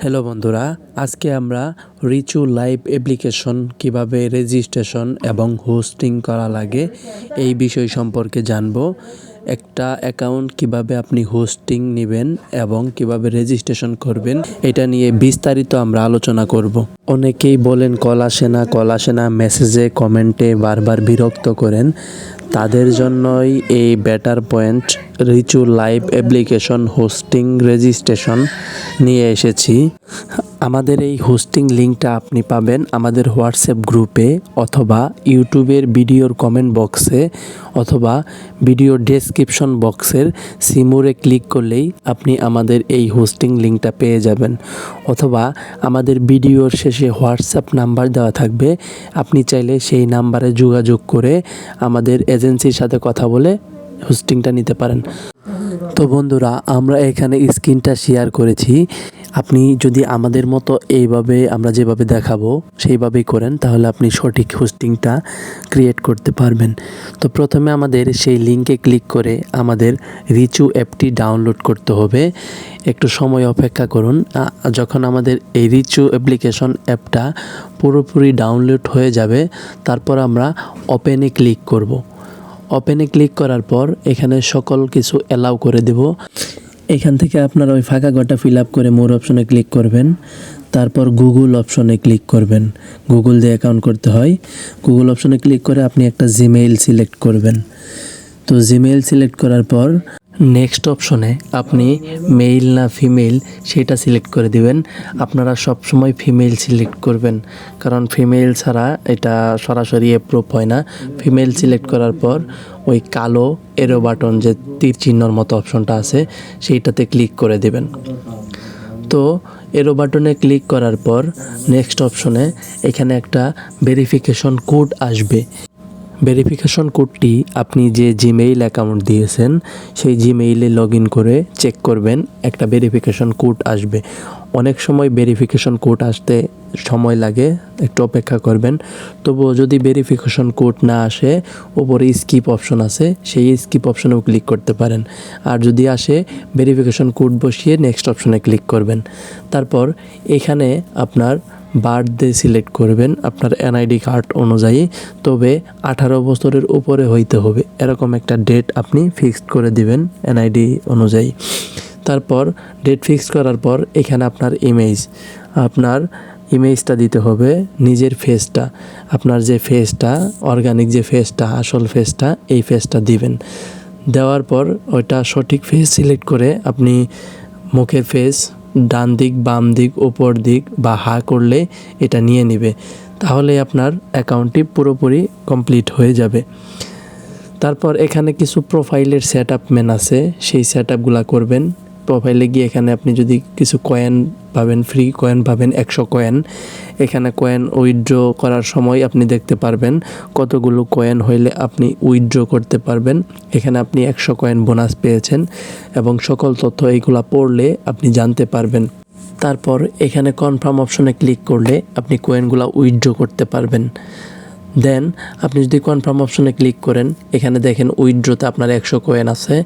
Hello বন্ধুরা। আজকে আমরা রিচু লাইভ অ্যাপ্লিকেশন কীভাবে রেজিস্ট্রেশন এবং হোস্টিং করা লাগে এই বিষয় সম্পর্কে জানব। একটা অ্যাকাউন্ট কীভাবে আপনি হোস্টিং নেবেন এবং কীভাবে রেজিস্ট্রেশন করবেন, এটা নিয়ে বিস্তারিত আমরা আলোচনা করব। অনেকেই বলেন, কল আসে না, কল আসে না। মেসেজে কমেন্টে বারবার বিরক্ত করেন। তাদের জন্যই এই better point Richu live application hosting registration নিয়ে এসেছি। আমাদের এই হোস্টিং লিঙ্কটা আপনি পাবেন আমাদের হোয়াটসঅ্যাপ গ্রুপে অথবা ইউটিউবের ভিডিওর কমেন্ট বক্সে অথবা ভিডিও ডেসক্রিপশন বক্সের সিমুরে ক্লিক করলেই আপনি আমাদের এই হোস্টিং লিঙ্কটা পেয়ে যাবেন। অথবা আমাদের ভিডিওর শেষে হোয়াটসঅ্যাপ নাম্বার দেওয়া থাকবে। আপনি চাইলে সেই নাম্বারে যোগাযোগ করে আমাদের এজেন্সির সাথে কথা বলে হোস্টিংটা নিতে পারেন। তো বন্ধুরা, আমরা এখানে স্ক্রিনটা শেয়ার করেছি। আপনি যদি আমাদের মতো এইভাবে আমরা যেভাবে দেখাবো, সেইভাবেই করেন, তাহলে আপনি সঠিক হোস্টিংটা ক্রিয়েট করতে পারবেন। তো প্রথমে আমাদের সেই লিঙ্কে ক্লিক করে আমাদের রিচু অ্যাপটি ডাউনলোড করতে হবে। একটু সময় অপেক্ষা করুন। যখন আমাদের এই রিচু অ্যাপ্লিকেশন অ্যাপটা পুরোপুরি ডাউনলোড হয়ে যাবে, তারপর আমরা ওপেনে ক্লিক করব। ওপেনে ক্লিক করার পর এখানে সকল কিছু অ্যালাউ করে দেব। এখান থেকে আপনার ওই ফাঁকা ঘরটা ফিল আপ করে মোর অপশনে ক্লিক করবেন। তারপর গুগল অপশনে ক্লিক করবেন। গুগল দিয়ে অ্যাকাউন্ট করতে হয়। গুগল অপশনে ক্লিক করে আপনি একটা জিমেইল সিলেক্ট করবেন। তো জিমেইল সিলেক্ট করার পর নেক্সট অপশনে আপনি মেইল না ফিমেল সেটা সিলেক্ট করে দিবেন। আপনারা সব সময় ফিমেল সিলেক্ট করবেন। কারণ ফিমেল ছাড়া এটা সরাসরি অ্যাপ্রুভ হয় না। ফিমেল সিলেক্ট করার পর ওই কালো এরো বাটন যে তীর চিহ্নর মতো অপশনটা আছে, সেইটাতে ক্লিক করে দেবেন। তো এরো বাটনে ক্লিক করার পর নেক্সট অপশনে এখানে একটা ভেরিফিকেশন কোড আসবে। ভেরিফিকেশন কোডটি আপনি যে জিমেইল অ্যাকাউন্ট দিয়েছেন, সেই জিমেইলে লগ ইন করে চেক করবেন, একটা ভেরিফিকেশন কোড আসবে। অনেক সময় ভেরিফিকেশন কোড আসতে সময় লাগে, একটু অপেক্ষা করবেন। তবুও যদি ভেরিফিকেশন কোড না আসে, ওপরে স্কিপ অপশন আছে, সেই স্কিপ অপশনেও ক্লিক করতে পারেন। আর যদি আসে ভেরিফিকেশন কোড বসিয়ে নেক্সট অপশনে ক্লিক করবেন। তারপর এখানে আপনার বার্থডে সিলেক্ট করবেন আপনার এনআইডি কার্ড অনুযায়ী, তবে আঠারো বছরের উপরে হইতে হবে। এরকম একটা ডেট আপনি ফিক্সড করে দিবেন এনআইডি অনুযায়ী। তারপর ডেট ফিক্সড করার পর এখানে আপনার ইমেজ। আপনার ইমেজটা দিতে হবে নিজের ফেসটা। আপনার যে ফেসটা, অর্গানিক যে ফেসটা, আসল ফেসটা, এই ফেসটা দিবেন। দেওয়ার পর ওইটা সঠিক ফেস সিলেক্ট করে আপনি মুখের ফেস ডান দিক, বাম দিক ওপর দিক বা হা করলে এটা নিয়ে নেবে। তাহলে আপনার অ্যাকাউন্টটি পুরোপুরি কমপ্লিট হয়ে যাবে। তারপর এখানে কিছু প্রোফাইলের সেট আপ মেন আছে। সেই সেট করবেন। প্রোফাইলে গিয়ে এখানে আপনি যদি কিছু কয়েন পাবেন ফ্রি কয়েন পাবেন, একশো কয়েন এখানে কয়েন উইথড্র করার সময় আপনি দেখতে পারবেন কতগুলো কয়েন হইলে আপনি উইথড্র করতে পারবেন। এখানে আপনি একশো কয়েন বোনাস পেয়েছেন এবং সকল তথ্য এইগুলা পড়লে আপনি জানতে পারবেন। তারপর এখানে কনফার্ম অপশনে ক্লিক করলে আপনি কয়েনগুলো উইথড্র করতে পারবেন। দেন আপনি যদি কনফার্ম অপশনে ক্লিক করেন, এখানে দেখেন উইথড্রোতে আপনার একশো কয়েন আছে।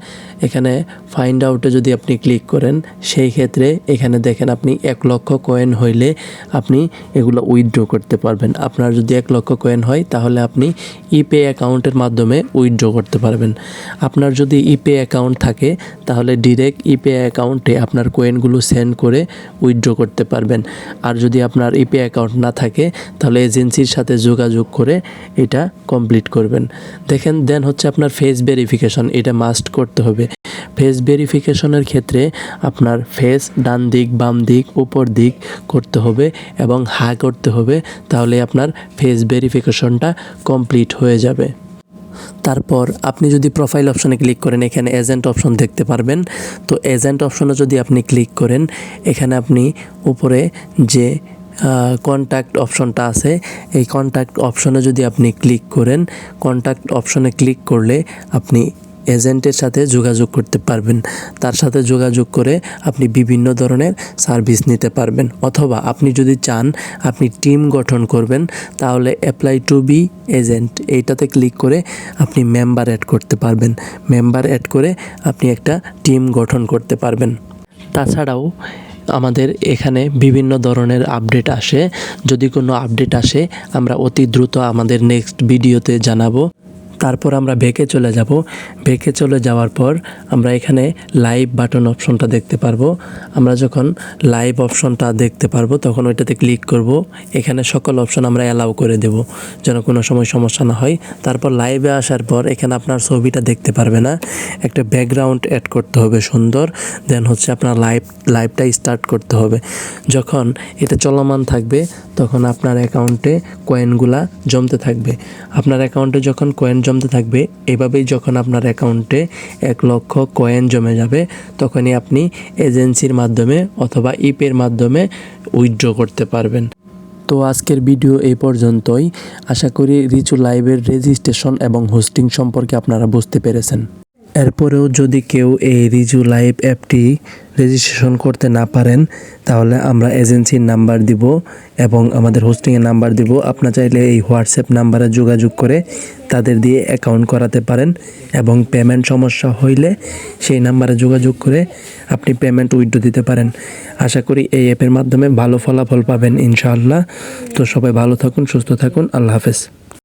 এখানে ফাইন্ড আউটে যদি আপনি ক্লিক করেন, সেই ক্ষেত্রে এখানে দেখেন আপনি এক লক্ষ কয়েন হইলে আপনি এগুলো উইথড্র করতে পারবেন। আপনার যদি এক লক্ষ কয়েন হয়, তাহলে আপনি ইপে অ্যাকাউন্টের মাধ্যমে উইথড্র করতে পারবেন। আপনার যদি ইপে অ্যাকাউন্ট থাকে, তাহলে ডিরেক্ট ইপে অ্যাকাউন্টে আপনার কয়েনগুলো সেন্ড করে উইথড্র করতে পারবেন। আর যদি আপনার ইপে অ্যাকাউন্ট না থাকে, তাহলে এজেন্সির সাথে যোগাযোগ করে এটা কমপ্লিট করবেন। দেখেন দেন হচ্ছে আপনার ফেস ভেরিফিকেশন এটা মাস্ট করতে হবে। ফেস ভেরিফিকেশনের ক্ষেত্রে আপনার ফেস ডান দিক, বাম দিক, উপর দিক করতে হবে এবং হা করতে হবে, তাহলে আপনার ফেস ভেরিফিকেশনটা কমপ্লিট হয়ে যাবে। তারপর আপনি যদি প্রোফাইল অপশনে ক্লিক করেন, এখানে এজেন্ট অপশন দেখতে পারবেন। তো এজেন্ট অপশনে যদি আপনি ক্লিক করেন, এখানে আপনি উপরে যে কন্ট্যাক্ট অপশনটা আছে। এই কন্ট্যাক্ট অপশনে যদি আপনি ক্লিক করেন কন্ট্যাক্ট অপশনে ক্লিক করলে আপনি এজেন্টের সাথে যোগাযোগ করতে পারবেন। তার সাথে যোগাযোগ করে আপনি বিভিন্ন ধরনের সার্ভিস নিতে পারবেন। অথবা আপনি যদি চান, আপনি টিম গঠন করবেন, তাহলে অ্যাপ্লাই টু বি এজেন্ট এইটাতে ক্লিক করে আপনি মেম্বার অ্যাড করতে পারবেন। মেম্বার অ্যাড করে আপনি একটা টিম গঠন করতে পারবেন। তাছাড়াও আমাদের এখানে বিভিন্ন ধরনের আপডেট আসে। যদি কোনো আপডেট আসে, আমরা অতি দ্রুত আমাদের নেক্সট ভিডিওতে জানাব। তারপর আমরা বেঁকে চলে যাব। বেঁকে চলে যাওয়ার পর আমরা এখানে লাইভ বাটন অপশনটা দেখতে পারব। আমরা যখন লাইভ অপশনটা দেখতে পারব, তখন ওইটাতে ক্লিক করব। এখানে সকল অপশন আমরা অ্যালাউ করে দেব, যেন কোনো সময় সমস্যা না হয়। তারপর লাইভে আসার পর এখানে আপনার ছবিটা দেখতে পারবে না। একটা ব্যাকগ্রাউন্ড অ্যাড করতে হবে সুন্দর। দেন হচ্ছে আপনার লাইভ, লাইভটা স্টার্ট করতে হবে। যখন এটা চলমান থাকবে, তখন আপনার অ্যাকাউন্টে কয়েনগুলা জমতে থাকবে। আপনার অ্যাকাউন্টে যখন কয়েন জমতে থাকবে। এভাবেই যখন আপনার অ্যাকাউন্টে এক লক্ষ কয়েন জমে যাবে, তখনই আপনি এজেন্সির মাধ্যমে অথবা ইপের মাধ্যমে উইথড্র করতে পারবেন। তো আজকের ভিডিও এই পর্যন্তই। আশা করি রিচু লাইভের রেজিস্ট্রেশন এবং হোস্টিং সম্পর্কে আপনারা বুঝতে পেরেছেন। এরপরেও যদি কেউ এই রিজু লাইভ অ্যাপটি রেজিস্ট্রেশন করতে না পারেন, তাহলে আমরা এজেন্সির নাম্বার দিব এবং আমাদের হোস্টিংয়ের নাম্বার দিব। আপনার চাইলে এই হোয়াটসঅ্যাপ নাম্বারে যোগাযোগ করে তাদের দিয়ে অ্যাকাউন্ট করাতে পারেন এবং পেমেন্ট সমস্যা হইলে সেই নাম্বারে যোগাযোগ করে আপনি পেমেন্ট উইথড্র দিতে পারেন। আশা করি এই অ্যাপের মাধ্যমে ভালো ফলাফল পাবেন ইনশাআল্লাহ। তো সবাই ভালো থাকুন, সুস্থ থাকুন। আল্লাহ হাফেজ।